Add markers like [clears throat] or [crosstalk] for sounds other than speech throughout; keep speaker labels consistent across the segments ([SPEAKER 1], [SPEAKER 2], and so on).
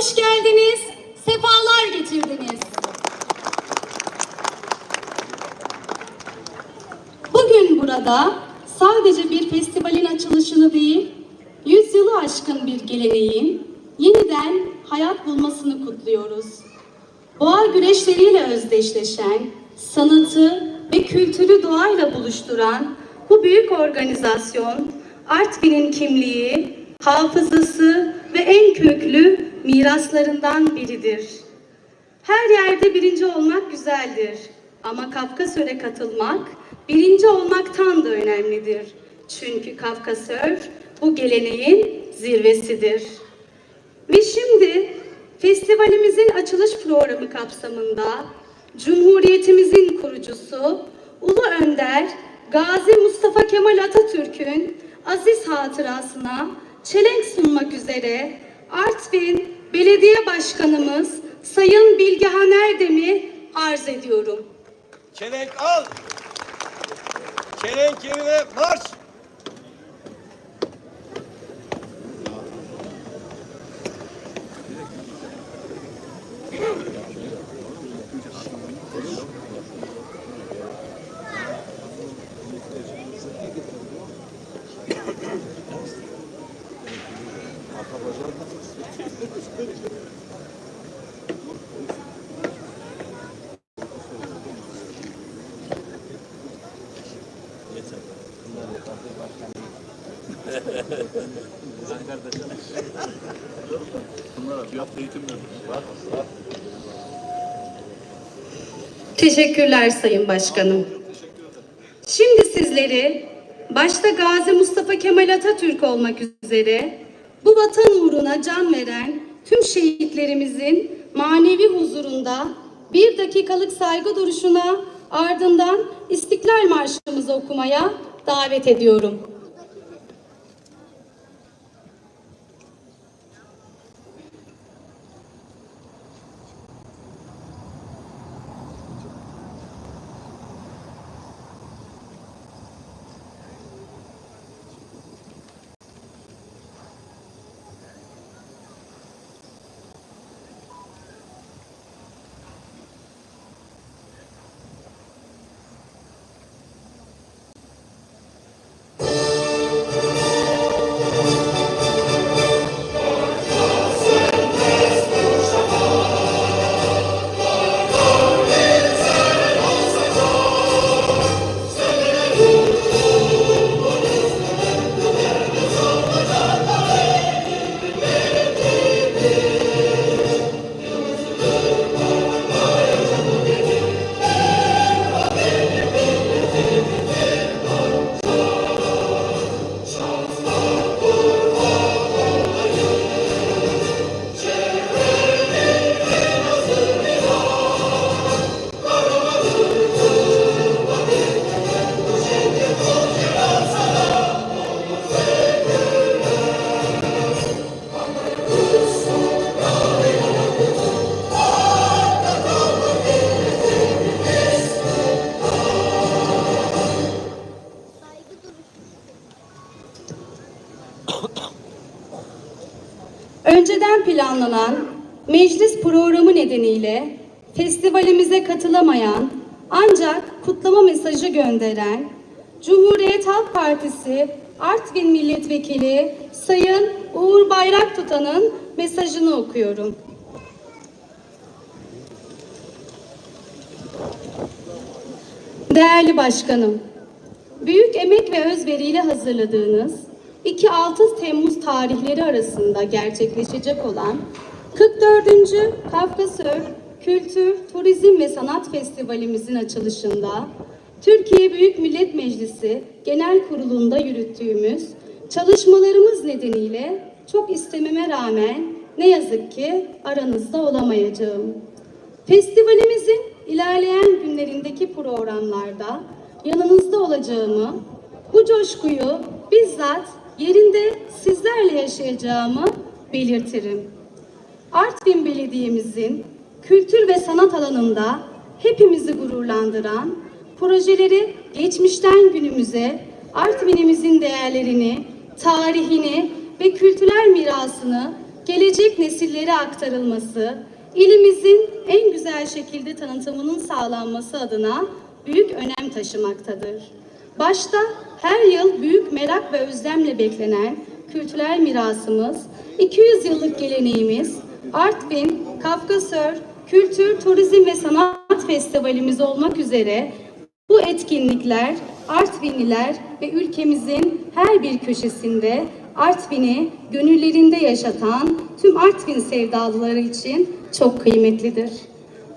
[SPEAKER 1] Hoş geldiniz, sefalar getirdiniz. Bugün burada sadece bir festivalin açılışını değil, yüzyılı aşkın bir geleneğin yeniden hayat bulmasını kutluyoruz. Boğa güreşleriyle özdeşleşen, sanatı ve kültürü doğayla buluşturan bu büyük organizasyon, Artvin'in kimliği, hafızası ve en köklü miraslarından biridir. Her yerde birinci olmak güzeldir. Ama Kafkasör'e katılmak birinci olmaktan da önemlidir. Çünkü Kafkasör bu geleneğin zirvesidir. Ve şimdi festivalimizin açılış programı kapsamında Cumhuriyetimizin kurucusu Ulu Önder Gazi Mustafa Kemal Atatürk'ün aziz hatırasına çelenk sunmak üzere Artvin Belediye Başkanımız Sayın Bilgehan Erdem'i arz ediyorum.
[SPEAKER 2] Çelenk al. Çelenk yerine marş.
[SPEAKER 1] Teşekkürler Sayın Başkanım. Şimdi sizleri başta Gazi Mustafa Kemal Atatürk olmak üzere bu vatan uğruna can veren tüm şehitlerimizin manevi huzurunda bir dakikalık saygı duruşuna ardından İstiklal Marşımızı okumaya davet ediyorum. Nedeniyle festivalimize katılamayan ancak kutlama mesajı gönderen Cumhuriyet Halk Partisi Artvin Milletvekili Sayın Uğur Bayraktutan'ın mesajını okuyorum. Değerli Başkanım, büyük emek ve özveriyle hazırladığınız 2-6 Temmuz tarihleri arasında gerçekleşecek olan 44. Kafkasör Kültür, Turizm ve Sanat Festivalimizin açılışında Türkiye Büyük Millet Meclisi Genel Kurulu'nda yürüttüğümüz çalışmalarımız nedeniyle çok istememe rağmen ne yazık ki aranızda olamayacağım. Festivalimizin ilerleyen günlerindeki programlarda yanınızda olacağımı, bu coşkuyu bizzat yerinde sizlerle yaşayacağımı belirtirim. Artvin Belediye'mizin kültür ve sanat alanında hepimizi gururlandıran projeleri geçmişten günümüze Artvin'imizin değerlerini, tarihini ve kültürel mirasını gelecek nesillere aktarılması, ilimizin en güzel şekilde tanıtımının sağlanması adına büyük önem taşımaktadır. Başta her yıl büyük merak ve özlemle beklenen kültürel mirasımız, 200 yıllık geleneğimiz, Artvin, Kafkasör, Kültür, Turizm ve Sanat Festivalimiz olmak üzere bu etkinlikler Artvinliler ve ülkemizin her bir köşesinde Artvin'i gönüllerinde yaşatan tüm Artvin sevdalıları için çok kıymetlidir.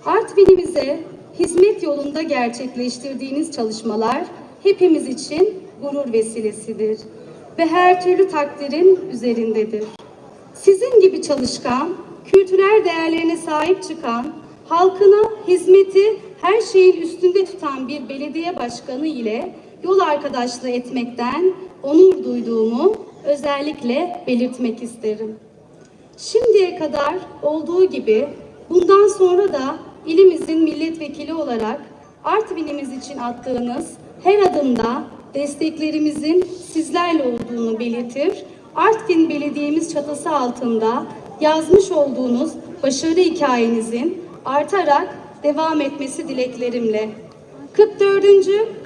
[SPEAKER 1] Artvin'imize hizmet yolunda gerçekleştirdiğiniz çalışmalar hepimiz için gurur vesilesidir ve her türlü takdirin üzerindedir. Sizin gibi çalışkan, kültürel değerlerine sahip çıkan, halkına hizmeti her şeyin üstünde tutan bir belediye başkanı ile yol arkadaşlığı etmekten onur duyduğumu özellikle belirtmek isterim. Şimdiye kadar olduğu gibi bundan sonra da ilimizin milletvekili olarak Artvin'imiz için attığınız her adımda desteklerimizin sizlerle olduğunu belirtir. Artvin Belediye'miz çatısı altında yazmış olduğunuz başarı hikayenizin artarak devam etmesi dileklerimle. 44.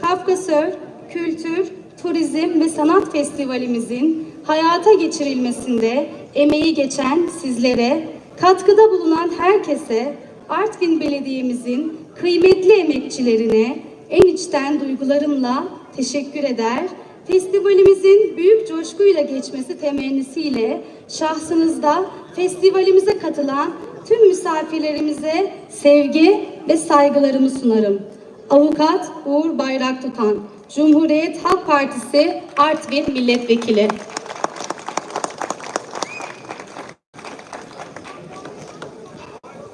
[SPEAKER 1] Kafkasör Kültür, Turizm ve Sanat Festivalimizin hayata geçirilmesinde emeği geçen sizlere, katkıda bulunan herkese, Artvin Belediye'mizin kıymetli emekçilerine en içten duygularımla teşekkür eder. Festivalimizin büyük coşkuyla geçmesi temennisiyle şahsınızda festivalimize katılan tüm misafirlerimize sevgi ve saygılarımı sunarım. Avukat Uğur Bayrak Tutan, Cumhuriyet Halk Partisi Artvin Milletvekili.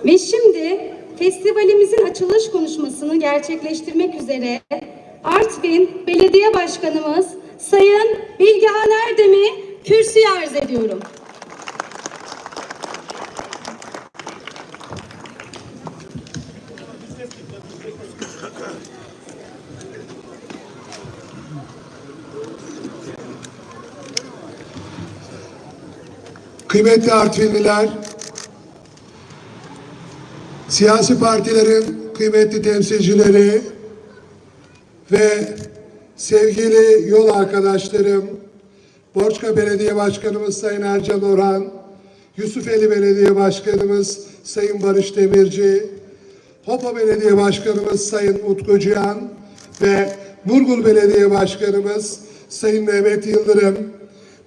[SPEAKER 1] Ve şimdi festivalimizin açılış konuşmasını gerçekleştirmek üzere Artvin Belediye Başkanımız Sayın Bilgehan Erdem'i kürsüye arz ediyorum.
[SPEAKER 3] Kıymetli Artvinliler, siyasi partilerin kıymetli temsilcileri ve sevgili yol arkadaşlarım, Borçka Belediye Başkanımız Sayın Ercan Orhan, Yusufeli Belediye Başkanımız Sayın Barış Demirci, Hopa Belediye Başkanımız Sayın Utku Cihan ve Murgul Belediye Başkanımız Sayın Mehmet Yıldırım,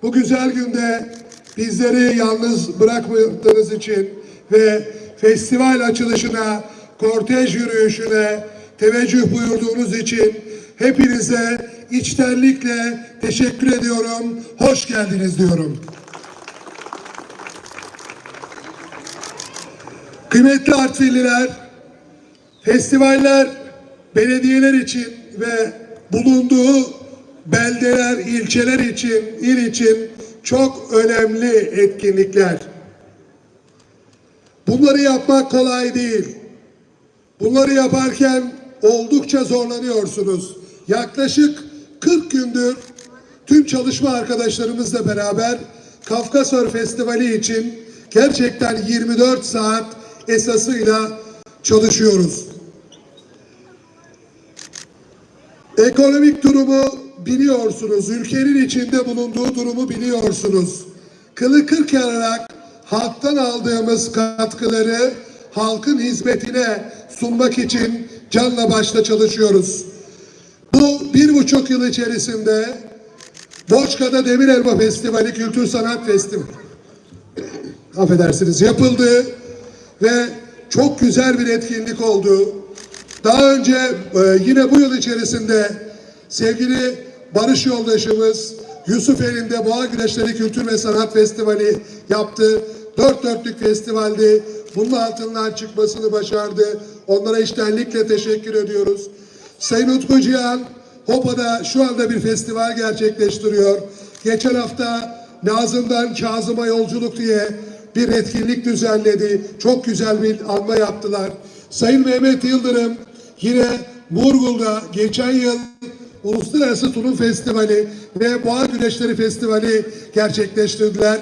[SPEAKER 3] bu güzel günde bizleri yalnız bırakmadığınız için ve festival açılışına, kortej yürüyüşüne teveccüh buyurduğunuz için hepinize içtenlikle teşekkür ediyorum. Hoş geldiniz diyorum. Kıymetli Artvinliler, festivaller belediyeler için ve bulunduğu beldeler, ilçeler için, il için çok önemli etkinlikler. Bunları yapmak kolay değil. Bunları yaparken oldukça zorlanıyorsunuz. Yaklaşık 40 gündür tüm çalışma arkadaşlarımızla beraber Kafkasör Festivali için gerçekten 24 saat esasıyla çalışıyoruz. Ekonomik durumu biliyorsunuz. Ülkenin içinde bulunduğu durumu biliyorsunuz. Kılı kırk yararak halktan aldığımız katkıları halkın hizmetine sunmak için canla başla çalışıyoruz. Bu bir buçuk yıl içerisinde Boçka'da Demir Elma Festivali, Kültür Sanat Festivali [clears throat] affedersiniz yapıldı ve çok güzel bir etkinlik oldu. Daha önce e, yine bu yıl içerisinde sevgili barış yoldaşımız Yusuf elinde Boğa Güreşleri Kültür ve Sanat Festivali yaptı. Dört dörtlük festivaldi. Bunun altından çıkmasını başardı. Onlara içtenlikle teşekkür ediyoruz. Sayın Utku Cihan, Hopa'da şu anda bir festival gerçekleştiriyor. Geçen hafta Nazım'dan Kazım'a Yolculuk diye bir etkinlik düzenledi. Çok güzel bir anma yaptılar. Sayın Mehmet Yıldırım yine Murgul'da geçen yıl Uluslararası Tulum Festivali ve Boğa Güreşleri Festivali gerçekleştirdiler.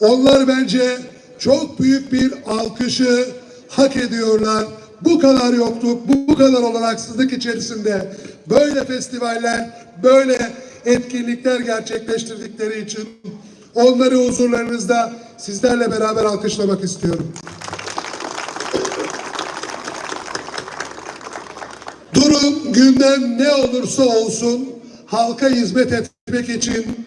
[SPEAKER 3] Onlar bence çok büyük bir alkışı hak ediyorlar. Bu kadar yokluk, bu, kadar olanaksızlık içerisinde böyle festivaller, böyle etkinlikler gerçekleştirdikleri için onları huzurlarınızda sizlerle beraber alkışlamak istiyorum. Durum gündem ne olursa olsun halka hizmet etmek için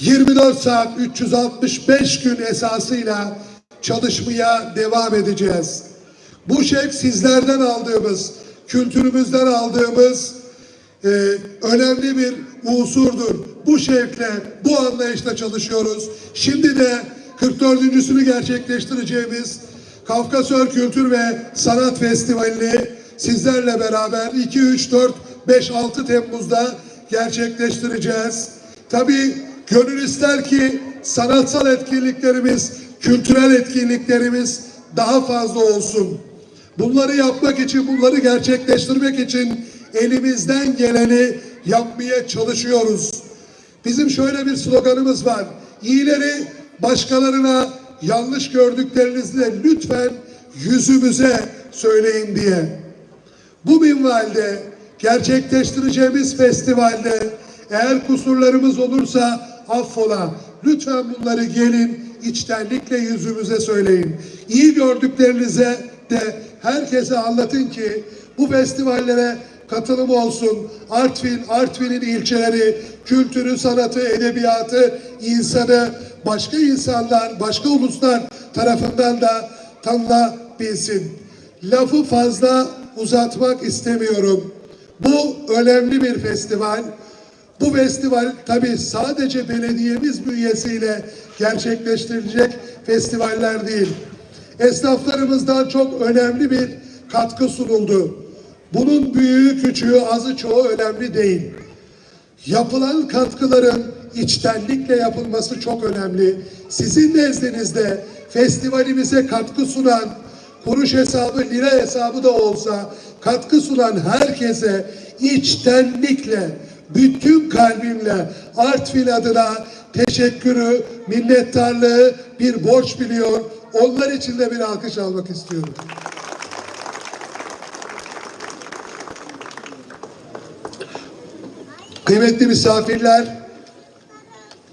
[SPEAKER 3] 24 saat 365 gün esasıyla çalışmaya devam edeceğiz. Bu şek sizlerden aldığımız, kültürümüzden aldığımız e, önemli bir unsurdur. Bu şevkle, bu anlayışla çalışıyoruz. Şimdi de 44.sünü gerçekleştireceğimiz Kafkasör Kültür ve Sanat Festivali'ni sizlerle beraber 2, 3, 4, 5, 6 Temmuz'da gerçekleştireceğiz. Tabii gönül ister ki sanatsal etkinliklerimiz, kültürel etkinliklerimiz daha fazla olsun. Bunları yapmak için, bunları gerçekleştirmek için elimizden geleni yapmaya çalışıyoruz. Bizim şöyle bir sloganımız var. İyileri başkalarına yanlış gördüklerinizde lütfen yüzümüze söyleyin diye. Bu minvalde gerçekleştireceğimiz festivalde eğer kusurlarımız olursa affola. Lütfen bunları gelin içtenlikle yüzümüze söyleyin. İyi gördüklerinize de herkese anlatın ki bu festivallere katılım olsun. Artvin, Artvin'in ilçeleri, kültürü, sanatı, edebiyatı, insanı başka insanlar, başka uluslar tarafından da tanınabilsin. Lafı fazla uzatmak istemiyorum. Bu önemli bir festival. Bu festival tabii sadece belediyemiz bünyesiyle gerçekleştirilecek festivaller değil. Esnaflarımızdan çok önemli bir katkı sunuldu. Bunun büyüğü, küçüğü, azı çoğu önemli değil. Yapılan katkıların içtenlikle yapılması çok önemli. Sizin nezdinizde festivalimize katkı sunan, kuruş hesabı, lira hesabı da olsa katkı sunan herkese içtenlikle, bütün kalbimle Artvin adına teşekkürü, minnettarlığı bir borç biliyor. Onlar için de bir alkış almak istiyorum. Kıymetli misafirler,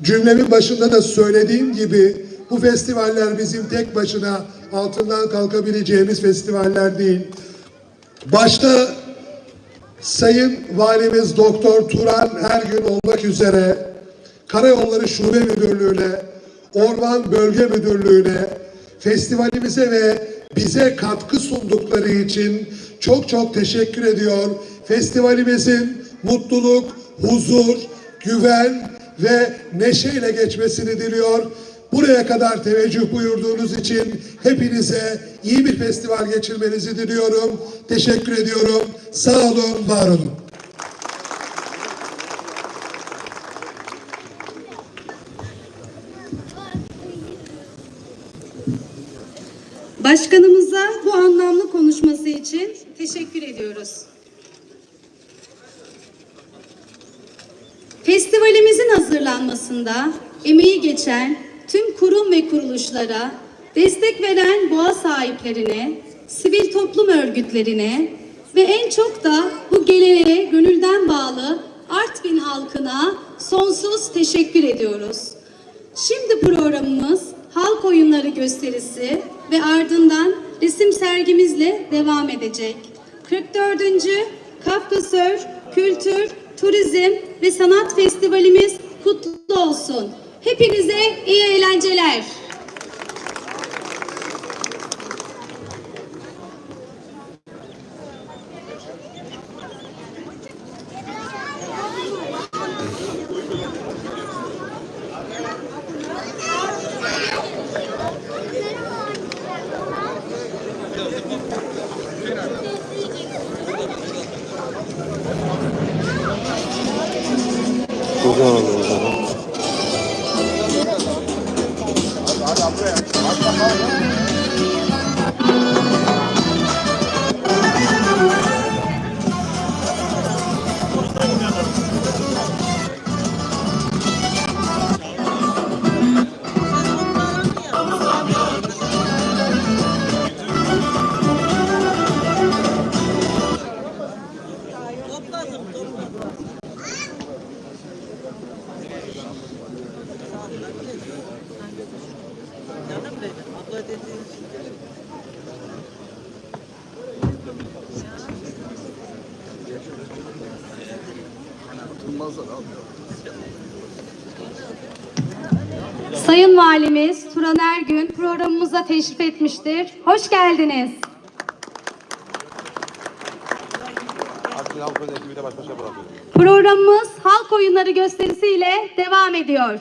[SPEAKER 3] cümlemin başında da söylediğim gibi bu festivaller bizim tek başına altından kalkabileceğimiz festivaller değil. Başta Sayın Valimiz Doktor Turan her gün olmak üzere Karayolları Şube Müdürlüğü'ne, Orman Bölge Müdürlüğü'ne, festivalimize ve bize katkı sundukları için çok çok teşekkür ediyor. Festivalimizin mutluluk, huzur, güven ve neşeyle geçmesini diliyor. Buraya kadar teveccüh buyurduğunuz için hepinize iyi bir festival geçirmenizi diliyorum. Teşekkür ediyorum. Sağ olun, var olun.
[SPEAKER 1] Konuşması için teşekkür ediyoruz. Festivalimizin hazırlanmasında emeği geçen tüm kurum ve kuruluşlara, destek veren boğa sahiplerine, sivil toplum örgütlerine ve en çok da bu geleneğe gönülden bağlı Artvin halkına sonsuz teşekkür ediyoruz. Şimdi programımız halk oyunları gösterisi ve ardından resim sergimizle devam edecek. 44. Kafkasör Kültür, Turizm ve Sanat Festivalimiz kutlu olsun. Hepinize iyi eğlenceler. buraya. Valimiz Turan Ergün programımıza teşrif etmiştir. Hoş geldiniz. Programımız halk oyunları gösterisiyle devam ediyor.